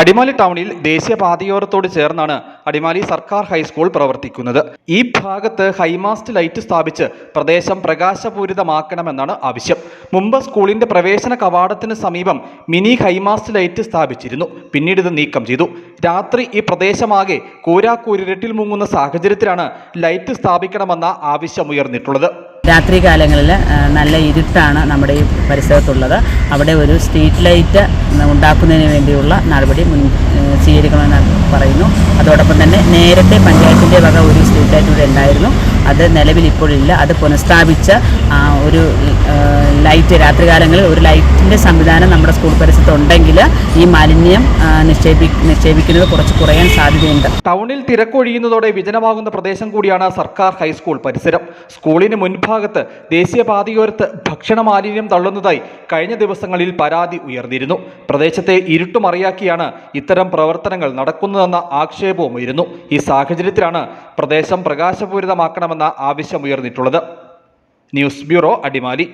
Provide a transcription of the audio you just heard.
അടിമാലി ടൗണിൽ ദേശീയപാതയോരത്തോട് ചേർന്നാണ് അടിമാലി സർക്കാർ ഹൈസ്കൂൾ പ്രവർത്തിക്കുന്നത്. ഈ ഭാഗത്ത് ഹൈമാസ്റ്റ് ലൈറ്റ് സ്ഥാപിച്ച് പ്രദേശം പ്രകാശപൂരിതമാക്കണമെന്നാണ് ആവശ്യം. മുമ്പ് സ്കൂളിന്റെ പ്രവേശന കവാടത്തിന് സമീപം മിനി ഹൈമാസ്റ്റ് ലൈറ്റ് സ്ഥാപിച്ചിരുന്നു. പിന്നീട് ഇത് നീക്കം ചെയ്തു. രാത്രി ഈ പ്രദേശമാകെ കൂരാക്കൂരിരട്ടിൽ മുങ്ങുന്ന സാഹചര്യത്തിലാണ് ലൈറ്റ് സ്ഥാപിക്കണമെന്ന ആവശ്യമുയർന്നിട്ടുള്ളത് രാത്രി കാലങ്ങളിൽ നല്ല ഇരുട്ടാണ് നമ്മുടെ ഈ പരിസരത്തുള്ളത്. അവിടെ ഒരു സ്ട്രീറ്റ് ലൈറ്റ് ഉണ്ടാക്കുന്നതിന് വേണ്ടിയുള്ള നടപടി മുൻ സ്വീകരിക്കണമെന്ന് പറയുന്നു. അതോടൊപ്പം തന്നെ നേരത്തെ പഞ്ചായത്തിന്റെ വക ഒരു സ്ട്രീറ്റ് ലൈറ്റ് ഇവിടെ ഉണ്ടായിരുന്നു. അത് നിലവിൽ ഇപ്പോഴില്ല. അത് പുനഃസ്ഥാപിച്ച ഒരു ലൈറ്റ് രാത്രികാലങ്ങളിൽ ഒരു ലൈറ്റിന്റെ സംവിധാനം നമ്മുടെ സ്കൂൾ പരിസരത്തുണ്ടെങ്കിൽ ഈ മാലിന്യം നിക്ഷേപി നിക്ഷേപിക്കുന്നത് കുറച്ച് കുറയാൻ സാധ്യതയുണ്ട്. ടൗണിൽ തിരക്കൊഴിയുന്നതോടെ വിജനമാകുന്ന പ്രദേശം കൂടിയാണ് സർക്കാർ ഹൈസ്കൂൾ പരിസരം. സ്കൂളിന് മുൻഭാഗത്ത് ദേശീയപാതയോരത്ത് ഭക്ഷണ മാലിന്യം തള്ളുന്നതായി കഴിഞ്ഞ ദിവസങ്ങളിൽ പരാതി ഉയർന്നിരുന്നു. പ്രദേശത്തെ ഇരുട്ടുമറിയാക്കിയാണ് ഇത്തരം പ്രവർത്തനങ്ങൾ നടക്കുന്നതെന്ന ആക്ഷേപവും ഉയരുന്നു ഈ സാഹചര്യത്തിലാണ് പ്രദേശം പ്രകാശപൂരിതമാക്കണമെന്ന ആവശ്യമുയർന്നിട്ടുള്ളത്. News bureau Adimali.